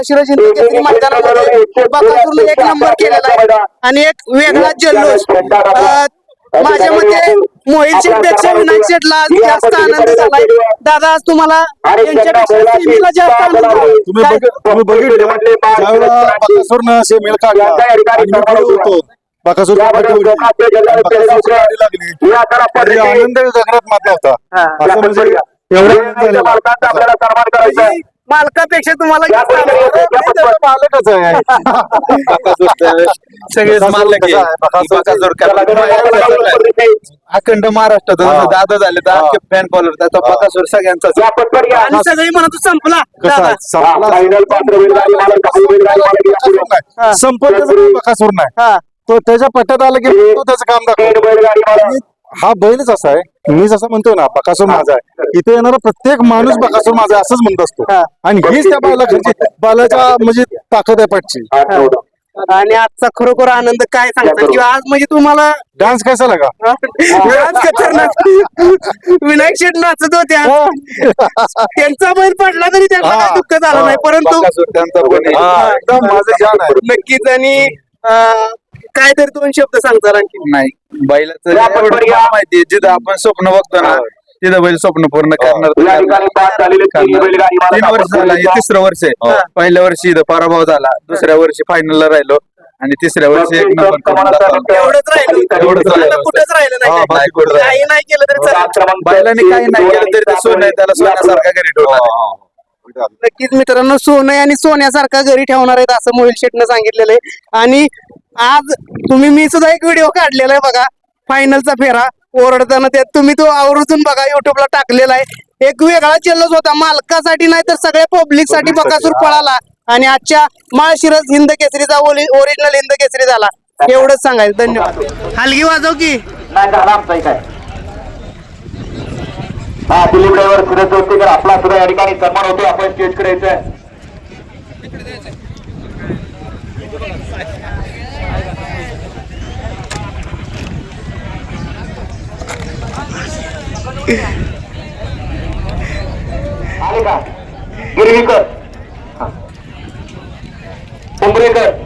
माळशिरस हिंद केसरी मैदानामध्ये बकासूरने एक नंबर केलेला आहे. आणि एक वेगळा जल्लोष. माझ्या मते मोहित शेठपेक्षा विनायक आज जास्त आनंद झालाय. दादा आज तुम्हाला यांच्यापेक्षा सेमीला जास्त आनंद. तुम्ही बघितलं ज्यावेळेला बकासूरनं असे मेळ काढला आणि मी पुढे होतो बकासूर लागली. आनंद गगनात मारला होता. असं म्हणजे एवढा आनंद झालेला. मालकापेक्षा तुम्हाला जास्त मालकच आहे. सगळेच मारले की कसं आहे, बकासूर- बकासूर करायला. अखंड महाराष्ट्रात हा. दादा झाले तर हा. फॅन फॉलोअर त्याचा बकासूर सगळ्यांचाच आणि सगळी म्हणत होते, संपला. कसं आहे. संपला. बकासूर नाही. हा. तो त्याच्या पट्ट्यात आला की तो त्याचं काम दाखवतो. हा बैलच असा आहे. मी जसं म्हणतो ना बकासूर माझा आहे. इथे येणारा प्रत्येक माणूस बकासूर माझा आहे असंच म्हणत असतो. आणि हीच त्या बाला घरची बालाच्या म्हणजे ताकद आहे पाठची. आणि आजचा खरोखर आनंद काय सांगता? किंवा आज म्हणजे तुम्हाला डान्स कसा लागा? आज खतरनाक. विनायक शेठ नाचत होते आज. त्यांचा बैल पडला तरी त्यांना. काही दुःख झालं नाही परंतु त्यांचा पण आहे. एकदम माझं जान आहे. नक्कीच आणि अं, काय तरी दोन शब्द सांगता आणखी? नाही बैलाचं एवढं मला माहिती आहे, जिथं आपण स्वप्न बघतो ना तिथं बैल स्वप्न पूर्ण करणार. तीन वर्ष झाला हे तिसरं वर्ष आहे. पहिल्या वर्षी इथं पराभव झाला दुसऱ्या वर्षी फायनलला राहिलो आणि तिसऱ्या वर्षी एक नंबर करून दाखवला. एवढंच राहिलं एवढंच राहिलं. आता कुठंच राहिलं हा, नाही बाकी कुठं राहिलं. काही नाही केलं तरी चालेल. बैलाने काही नाही केलं तरी ते सोनं आहे त्याला सोन्यासारखा घरी ठेवला नक्कीच मित्रांनो सोनं आणि सोन्यासारखा घरी ठेवणार आहेत असं मोहिल शेटनं सांगितलेलं आहे. आणि आज तुम्ही मी सुद्धा एक व्हिडिओ काढलेला आहे बघा. फायनलचा फेरा. ओरडताना त्यात तुम्ही तो आवर्जून बघा युट्यूबला टाकलेला आहे. एक वेगळा जल्लोष होता. मालकासाठी नाही तर सगळ्या पब्लिकसाठी बकासूर पळाला. आणि आजच्या माळशिरस हिंद केसरीचा ओरिजिनल हिंद केसरी झाला. एवढंच सांगायचं. धन्यवाद. हलगी वाजव की. हा दिलीप ड्रायव्हर सुरेश आपला सुद्धा या ठिकाणी सन्मान होतो आपण स्टेजकडे आले का? गिरवीकर उमरेकर